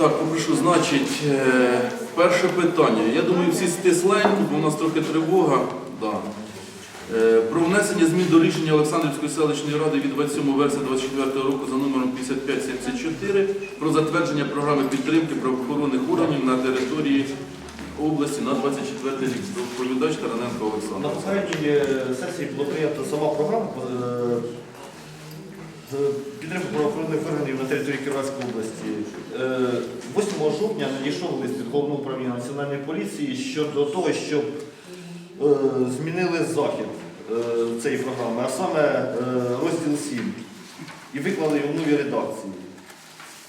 Так, попрошу, значить, е, перше питання. Я думаю, всі стисленько, бо у нас трохи тривога. Да. Е, Про внесення змін до рішення Олександрівської селищної ради від 27 вересня 2024 року за номером 5574 про затвердження програми підтримки правоохоронних органів на території області на 24 рік. Доповідач Тараненко На Олександр. попередній е, сесії була прийнята сама програма е, з підтримки правоохоронних органів на території Кіровоградської області. Е, 8 жовтня надійшов лист від головного управління національної поліції щодо того, щоб е, змінили захід е, цієї програми, а саме е, розділ 7, і виклали його в новій редакції.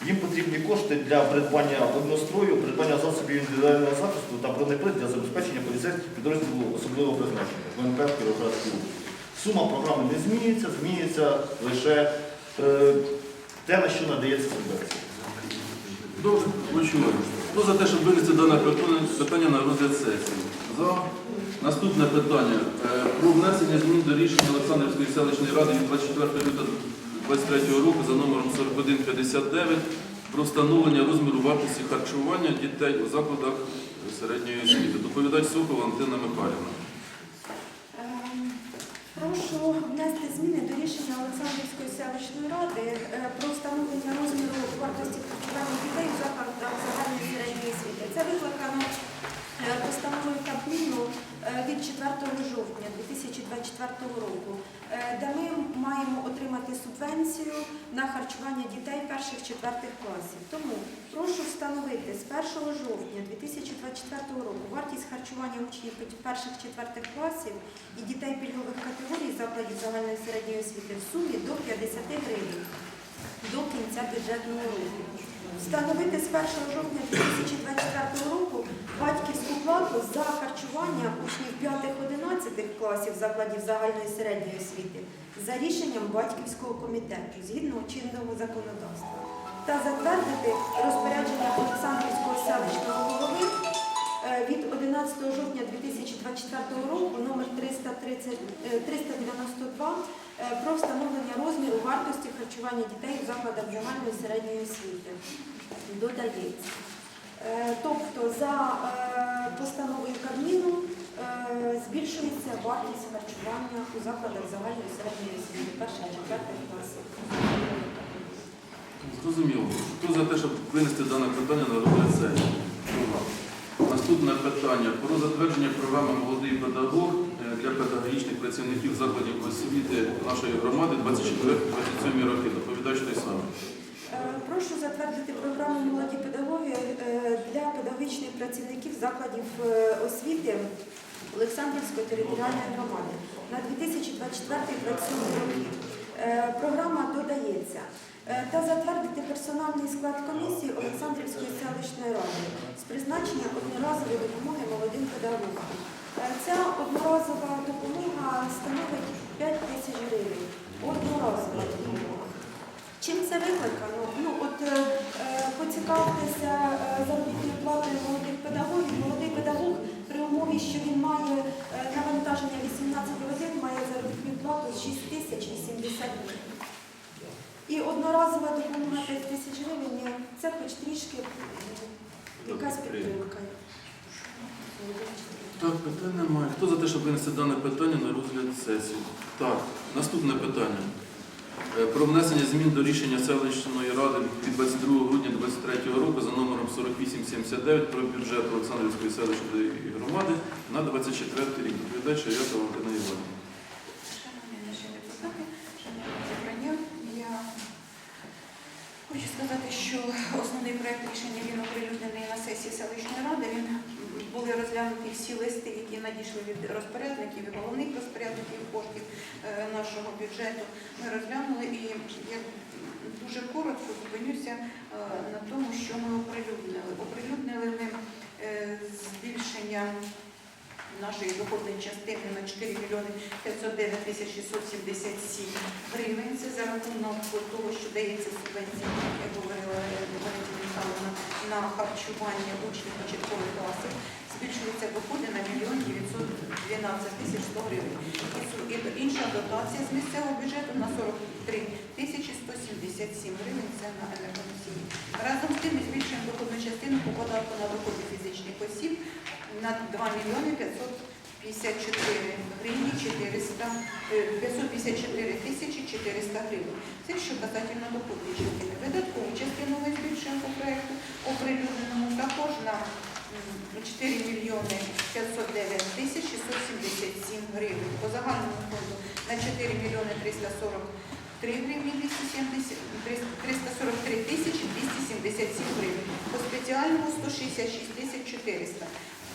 Їм потрібні кошти для придбання однострою, придбання засобів індивідуального захисту та бронеплит для забезпечення поліцейських підрозділів особливого призначення ВНП в області. Сума програми не змінюється, змінюється лише е, те, на що надається субвенція. Добре, почули. Хто за те, щоб винести дане питання- на розгляд сесії? За. Наступне питання. Е, Про внесення змін до рішення Олександрівської селищної ради від 24 лютого 2023 року за номером 4159 про встановлення розміру вартості харчування дітей у закладах середньої освіти. Доповідач Сухова Валентина Михайлівна. Прошу внести зміни до рішення Олександрівської селищної ради е, про встановлення розміру вартості харчування дітей у закладах загальної середньої освіти. Це викликано е, постановою Кабміну від 4 жовтня 2024 року, е, де ми маємо отримати субвенцію на харчування дітей перших-четвертих класів. Тому прошу встановити з 1 жовтня 2024 року вартість харчування учнів перших-четвертих класів і дітей пільгових категорій закладів загальної середньої освіти в сумі до 50 гривень до кінця бюджетного року. Встановити з 1 жовтня 2024 року батьківську плату за харчування учнів 5-11 класів закладів загальної середньої освіти за рішенням батьківського комітету згідно чинного законодавства та затвердити розпорядження Олександрівського селищного голови е, від 11 жовтня 2024 року номер 330, е, 392 е, про встановлення розміру вартості харчування дітей в закладах загальної середньої освіти. Додається. Е, Тобто за е, постановою Кабміну е, збільшується вартість харчування у закладах загальної середньої освіти перших четвертих класів. Зрозуміло. Хто за те, щоб винести дане питання на розгляд? Наступне питання про затвердження програми Молодий педагог е, для педагогічних працівників закладів освіти нашої громади 24-27 роки. Доповідач той самий. Е, Прошу затвердити програму молоді педагоги е, для педагогічних працівників закладів е, освіти Олександрівської територіальної громади на 2024-2027 роки. Програма додається та затвердити персональний склад комісії Олександрівської селищної ради з призначення одноразової допомоги молодим педагогам. Ця одноразова допомога становить 5 тисяч гривень. Одноразова допомога. Чим це викликано? Ну от е, е, поцікавтеся е, заробітною платою молодих педагогів. Молодий педагог при умові, що він має е, навантаження 18 годин, має заробітну плату 6 тисяч 80 гривень. І одноразова допомога 5 тисяч гривень це хоч трішки якась підтримка. Так, питань немає. Хто за те, щоб винести дане питання на розгляд сесії? Так, наступне питання. Е, Про внесення змін до рішення селищної ради від 22 грудня 2023 року за номером 4879 про бюджет Олександрівської селищної громади на 24 рік. Доповідач Шарята Валентина Іванівна. Шановні наші депутати, шановні зібрання, я хочу сказати, що основний проект рішення він оприлюднений на сесії селищної ради. Він були розглянуті всі листи, які надійшли від розпорядників і головних розпорядників коштів е, нашого бюджету. Ми розглянули і я дуже коротко зупинюся е, на тому, що ми оприлюднили. Оприлюднили ми е, збільшення нашої доходної частини на 4 мільйони 509 тисяч 677 гривень. Це за рахунок того, що дається субвенція, як говорила Валентина Михайловна, на харчування учнів початкових класів. Збільшуються доходи на мільйон 912 тисяч 100 гривень. І інша дотація з місцевого бюджету на 43 тисячі 177 гривень. Це на енергоносії. Разом з тим ми збільшуємо доходи по податку на доходи фізичних осіб на 2 мільйони 554 гривні 400, е, 554 тисячі 400 гривень. Це що касательно доходної частини. Видаткову частину ми збільшуємо по проекту оприлюдненому також на 4 мільйони 509 тисяч 677 гривень. По загальному фонду на 4 мільйони 343 гривні 270, 343 тисячі 277 гривень. По спеціальному 166 тисяч 400.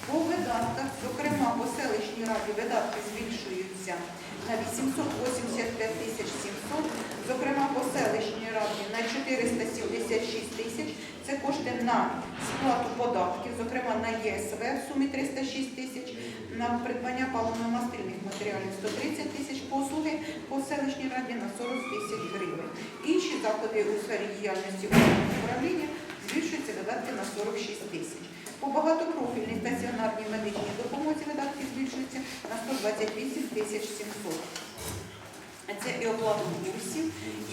По видатках, зокрема по селищній раді, видатки збільшуються на 885 тисяч 700, зокрема по селищній раді на 476 тисяч. Це кошти на сплату податків, зокрема на ЄСВ в сумі 306 тисяч, на придбання паливно-мастильних матеріалів 130 тисяч, послуги по селищній раді на 40 тисяч гривень. Інші заходи у сфері діяльності управління збільшуються видатки на 46 тисяч. По багатопрофільній стаціонарній медичній допомозі видатки збільшуються на 128 тисяч 700. Це і оплата курсів,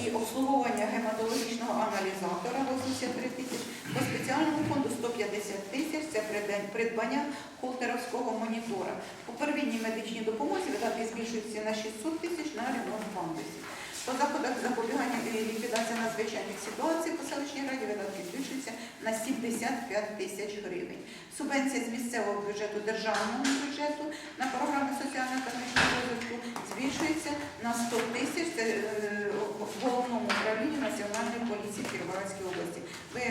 і обслуговування гематологічного аналізатора 83 тисяч, по спеціальному фонду 150 тисяч, це придбання- придбання холтеровського монітора. По первинній медичній допомозі видатки збільшуються на 600 тисяч на ремонт пандусів. По заходах запобігання і ліквідації надзвичайних ситуацій по селищній раді видатки збільшуються на 75 тисяч гривень. Субвенція з місцевого бюджету державного бюджету на програми соціально-економічного розвитку збільшується на 100 тисяч. Е, в головному управлінні Національної поліції Кіровоградської області. Ви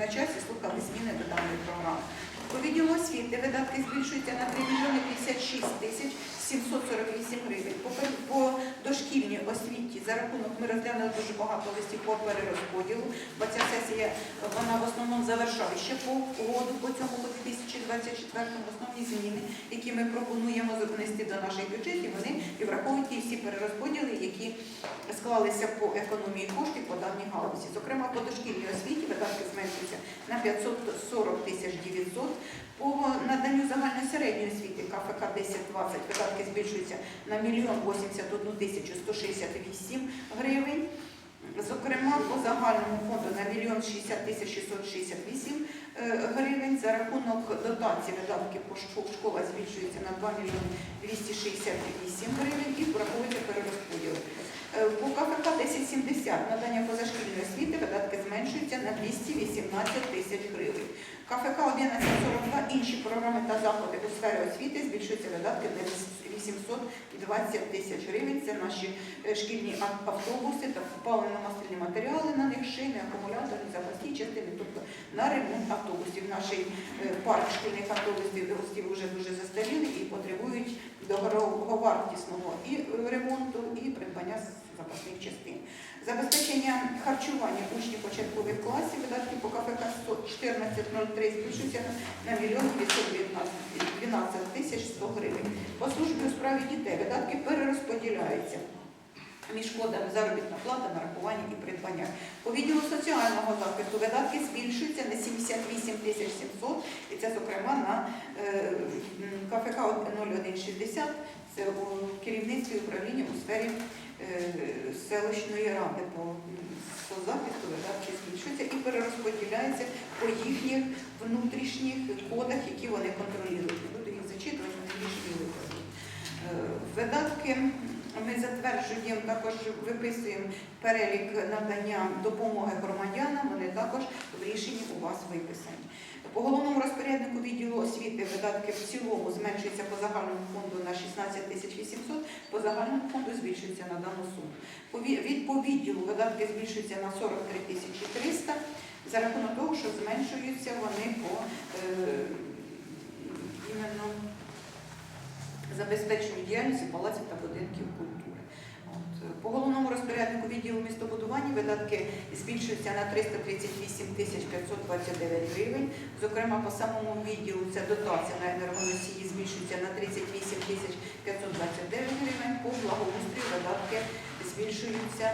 на часі слухали зміни до даної програми. По відділу освіти видатки збільшуються на 3 мільйони 56 тисяч 748 гривень. По, по дошкільній освіті за рахунок ми розглянули дуже багато листів по перерозподілу, бо ця сесія вона в основному завершає ще по угоду по цьому по 2024 основні зміни, які ми пропонуємо внести до наших бюджетів, вони і враховують всі перерозподіли, які склалися по економії коштів по даній галузі. Зокрема, по дошкільній освіті видатки зменшуються на 540 тисяч 900, по наданню загальної середньої освіти КФК 1020 видатки збільшуються на 1 мільйон 81 тисячу 168 гривень. Зокрема, по загальному фонду на 1 мільйон 60 тисяч 668 е, гривень. За рахунок дотації видатки по школах збільшуються на 2 мільйони 268 гривень і враховується перерозподіл. Е, По КФК 1070 надання позашкільної освіти видатки зменшуються на 218 тисяч гривень. КФК 1142 інші програми та заходи у сфері освіти збільшуються видатки на 820 тисяч гривень. Це наші е, шкільні автобуси та паливно-мастильні матеріали на них, шини, акумулятори, запасні частини, тобто на ремонт автобусів. Наш е, парк шкільних автобусів вже дуже застарілий і потребують дороговартісного і ремонту, і придбання запасних частин. Забезпечення харчування учнів початкових класів видатки по КПК 1403 збільшуються на 1 мільйон 512 тисяч 100 гривень. По службі у справі дітей видатки перерозподіляються між кодами заробітна плата, нарахування і придбання. По відділу соціального захисту видатки збільшуються на 78 тисяч 700, і це, зокрема, на е, КФК 0160, це у керівництві управління у сфері е, селищної ради по захисту видатки збільшуються і перерозподіляються по їхніх внутрішніх кодах, які вони контролюють. Буду їх зачитувати, вони більш. Е, Видатки ми затверджуємо, також виписуємо перелік надання допомоги громадянам, вони також в рішенні у вас виписані. По головному розпоряднику відділу освіти видатки в цілому зменшуються по загальному фонду на 16 тисяч 800, по загальному фонду збільшуються на дану суму. Від по відділу видатки збільшуються на 43 тисячі 300 за рахунок того, що зменшуються вони по е, іменно забезпеченню діяльності палаців та будинків культури. От. По головному розпоряднику відділу містобудування видатки збільшуються на 338 тисяч 529 гривень. Зокрема, по самому відділу ця дотація на енергоносії збільшується на 38 тисяч 529 гривень. По благоустрою видатки збільшуються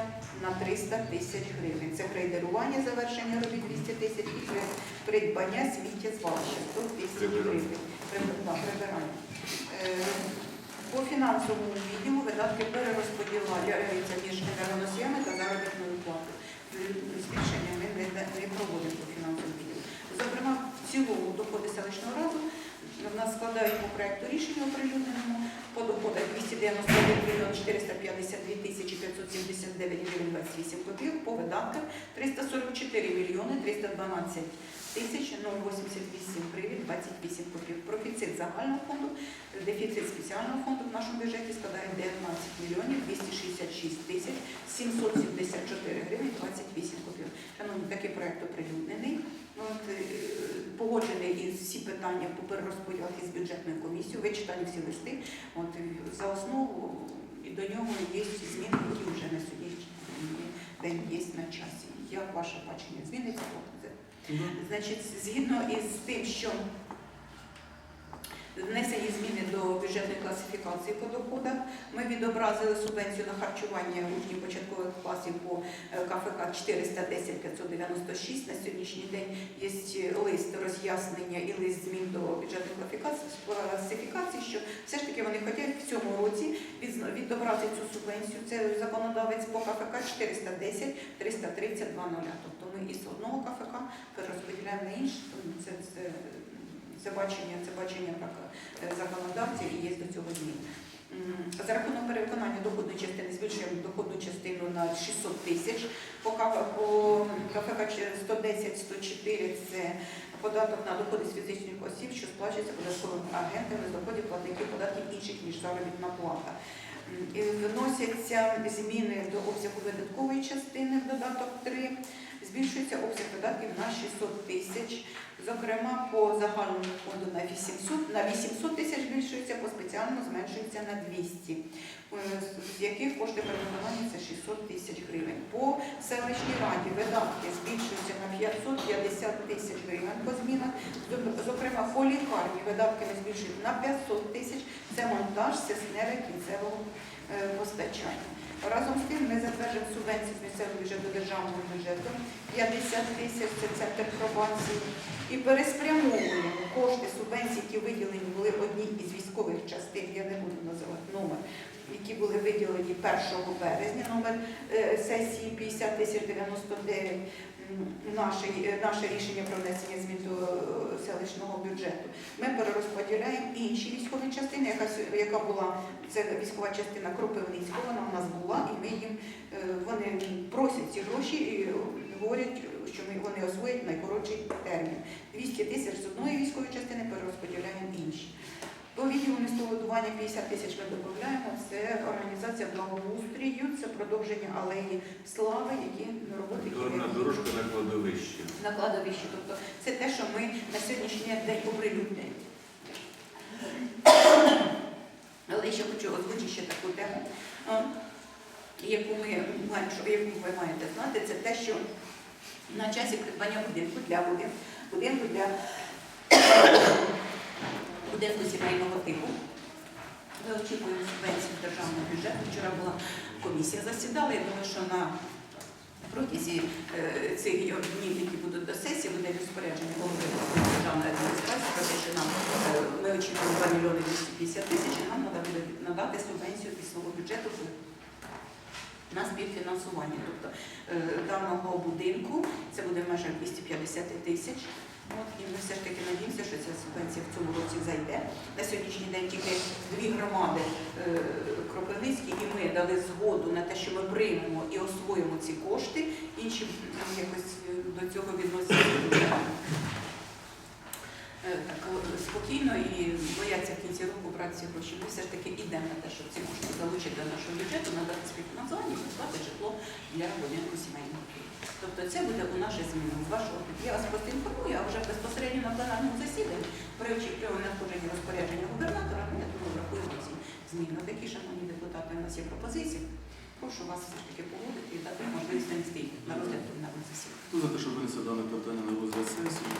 на 300 тисяч гривень. Це грейдерування завершення робіт 200 тисяч і при- придбання сміттєзвалища 100 тисяч гривень фінансовому відділу видатки перерозподіляються між енергоносіями та заробітною платою. Збільшення ми не проводимо по фінансовому відділу. Зокрема, в цілому доходи селищного разу в нас складають по проєкту рішення оприлюдненому по доходах 291 мільйон 452 тисячі 579 28 копійок, по видатках 344 мільйони 312 тисяч 088 гривень 28 копійок. Профіцит загального фонду, дефіцит спеціального фонду в нашому бюджеті складає 19 мільйонів 266 тисяч 774 гривень 28 копійок. Шановні, такий проект оприлюднений. Ну, От, е, погоджений із всі питання по перерозподілах із бюджетною комісією, вичитані всі листи. От, е, за основу і до нього є зміни, які вже на сьогоднішній день є на часі. Як ваше бачення? Зміниться? Значить, згідно із тим, що внесені зміни до бюджетної класифікації по доходах, ми відобразили субвенцію на харчування учнів початкових класів по е, КФК 410 596. На сьогоднішній день є лист роз'яснення і лист змін до бюджетної класифікації, що все ж таки вони хочуть в цьому році відобразити цю субвенцію. Це законодавець по КФК 410 330 20. Тобто ми із одного КФК перерозподіляємо на інше, тому це, це, це бачення, це бачення так, е, законодавця і є до цього змін. За рахунок перевиконання доходної частини збільшуємо доходну частину на 600 тисяч. По КФК 110-104 це податок на доходи з фізичних осіб, що сплачується податковими агентами з доходів платників податків інших, ніж заробітна плата. Вносяться зміни до обсягу видаткової частини в додаток 3. Збільшується обсяг видатків на 600 тисяч. Зокрема, по загальному фонду на 800, на 800 тисяч збільшується, по спеціальному зменшується на 200, е, з яких кошти перевиконання це 600 тисяч гривень. По селищній раді видатки збільшуються на 550 тисяч гривень по змінах. Зокрема, по лікарні видатки не збільшують на 500 тисяч. Це монтаж системи кінцевого е, постачання. Разом з тим ми затверджуємо субвенції з місцевого бюджету державного бюджету 50 тисяч, це центр пробації. І переспрямовуємо кошти субвенцій, які виділені були одній із військових частин, я не буду називати номер, які були виділені 1 березня, номер е, сесії 50 тисяч 99. Наше, наше рішення про внесення змін до е, селищного бюджету. Ми перерозподіляємо інші військові частини, яка, яка була це військова частина Кропивницького, вона у нас була, і ми їм е, вони просять ці гроші і говорять, що ми вони освоять найкоротший термін. 200 тисяч з одної військової частини перерозподіляємо інші. До відділу містобудування 50 тисяч ми додаємо. Це організація благоустрію, це продовження алеї слави, які роботи які Дорожна ми- на кладовищі. на кладовищі. Тобто це те, що ми на сьогоднішній день оприлюднюємо. Але ще хочу озвучити ще таку тему, яку ми маємо, яку ви маєте знати, це те, що на часі придбання будинку для будинку, будинку для будинку сімейного типу. Ми очікуємо субвенцію державного бюджету. Вчора була комісія засідала. Я думаю, що на протязі е, цих днів, які будуть до сесії, буде розпорядження голови державної адміністрації про те, що нам е, ми очікуємо 2 мільйони 250 тисяч, і нам треба буде надати субвенцію із свого бюджету на співфінансування. Тобто е, даного будинку це буде в межах 250 тисяч. І ми все ж таки надіємося, що ця субвенція в цьому році зайде. На сьогоднішній день тільки дві громади е, Кропивницькі і ми дали згоду на те, що ми приймемо і освоїмо ці кошти. Інші якось е, до цього відносяться спокійно і бояться в кінці року брати ці гроші. Ми все ж таки йдемо на те, щоб ці кошти залучити до нашого бюджету, надати співфінансування і придбати житло для будинку сімейного. Тобто це буде у нашій зміни. З вашого я вас просто інформую, а вже безпосередньо на пленарному засіданні при очікуванні надходження розпорядження губернатора ми я думаю, врахуємо ці зміни. Такі, шановні депутати, у нас є пропозиції. Прошу вас все ж таки погодити і дати можливість на розгляд пленарного засідання. Хто за те, щоб винести дане питання на розгляд сесії?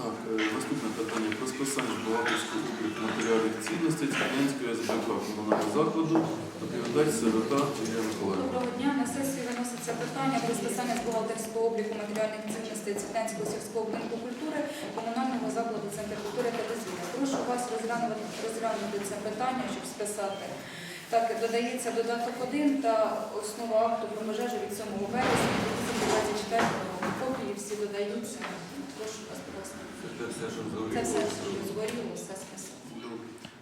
Так, е, наступне питання про списання бухгалтерського обліку матеріальних цінностей Церненської СБК комунального закладу. Доповідач Сирота Ілля Миколаївна. Доброго дня. На сесії виноситься питання про списання з бухгалтерського обліку матеріальних цінностей Цвітенського сільського будинку культури комунального закладу Центр культури та дозвілля. Прошу вас розглянути, це питання, щоб списати. Так, додається додаток 1 та основа акту про пожежу від 7 вересня 2024 року. Копії всі додаються. Прошу вас, все, що Це все, згоріло. що згоріло, все списати.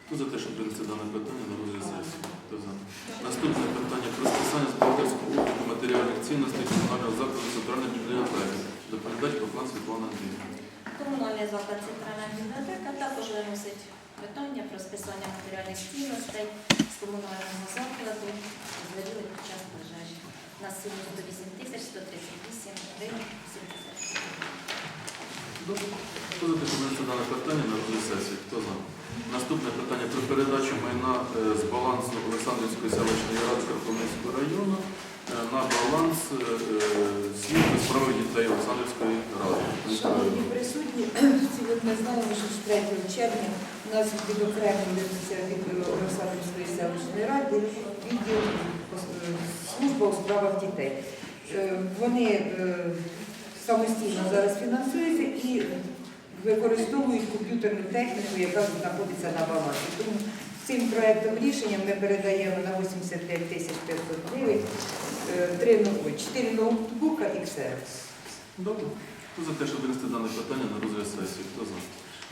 Хто за те, щоб винести дане питання на розгляд сесії? Хто за? Наступне питання про списання з бухгалтерського обліку матеріальних цінностей комунального закладу центральної бібліотеки. Доповідач Поклан Світлана Андріївна. Комунальний заклад Центральна бібліотека також виносить питання про списання матеріальних цінностей з комунального закладу з виділень під час пожежі на суму 108 тисяч 138 гривень 70 За те, дане питання на розгляд сесії? Хто за? Наступне питання про передачу майна е, з балансу Олександрівської селищної ради Карпоминського району е, на баланс е, служби справи дітей Олександрівської ради. Шановні присутні, всі ми знаємо, що з 3 червня у нас відокремлюється від Олександрівської селищної ради відділ служба у справах дітей. Вони самостійно зараз фінансуються і використовують комп'ютерну техніку, яка знаходиться на балансі. Тому цим проектом рішення ми передаємо на 85 тисяч 500 гривень е, три ноу- чотири ноутбука XR. Добре. Хто за те, щоб винести дане питання на розгляд сесії? Хто за?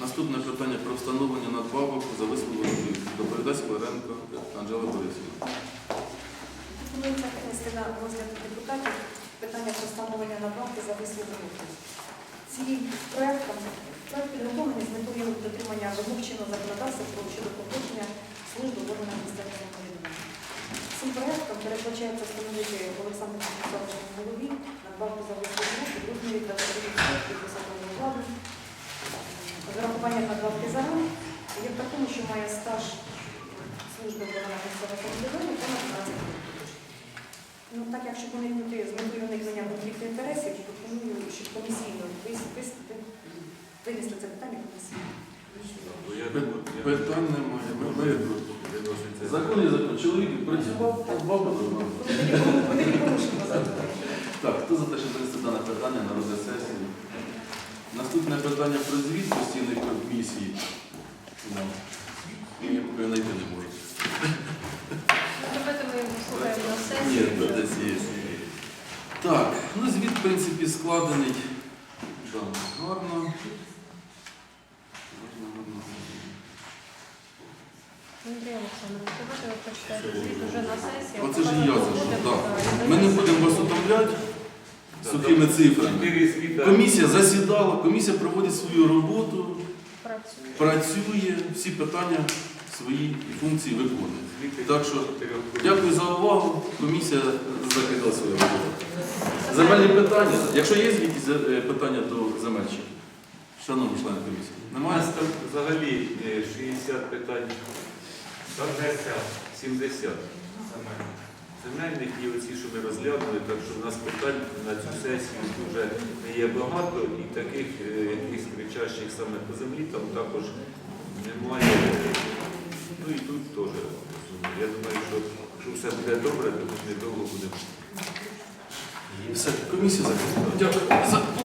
Наступне питання про встановлення надбавок за висловлену думку. Доповідач Лоренко Анжела Борисівна. Пропонується винести на розгляд депутатів питання про встановлення надбавки за висловлену думку. Цим проектом проект підготовлений з метою дотримання вимог чинного законодавства щодо проходження служби в органах місцевого самоврядування. Цим проектом передбачається встановити Олександру Станіславовичу голові надбавку за висловлену думку в розмірі 23% посадового окладу. Зарахування надбавки за рік є в такому, що має стаж служби в органах місцевого самоврядування понад 12 років. Ну, так як щоб уникнути з метою уникнення конфлікту інтересів, пропоную, щоб комісійно вис- вис- винесли це питання комісійно. Пи- Питань немає. Ми, закон є закон. Чоловік працював. Вони не порушимо закон. Так, хто за те, щоб винести дане питання на розгляд сесії? Наступне питання про звіт постійних комісій. Ну, Я поки знайти не можу. Давайте ми його слухаємо на Ні, сесії. десь є. Так, ну звіт, в принципі, складений. Гарно. Звіт уже на сесії. Оце ж і я за що, так. е, Ми не будемо вас утомляти сухими цифрами. Комісія засідала, комісія проводить свою роботу, працює. працює, всі питання свої і функції виконує. Так що дякую за увагу. Комісія закидала свою роботу. Земельні питання. Якщо є якісь е, питання до земельщиків, шановні члени комісії, У немає? нас там взагалі е, 60 питань. 70. Земельних і оці, що ми розглянули, так що в нас питань на цю сесію дуже не є багато і таких е, якихось кричащих саме по землі там також немає. Ну і тут теж. Я думаю, що, що все буде добре, тому недовго будемо. Все, комісія закрита. Дякую.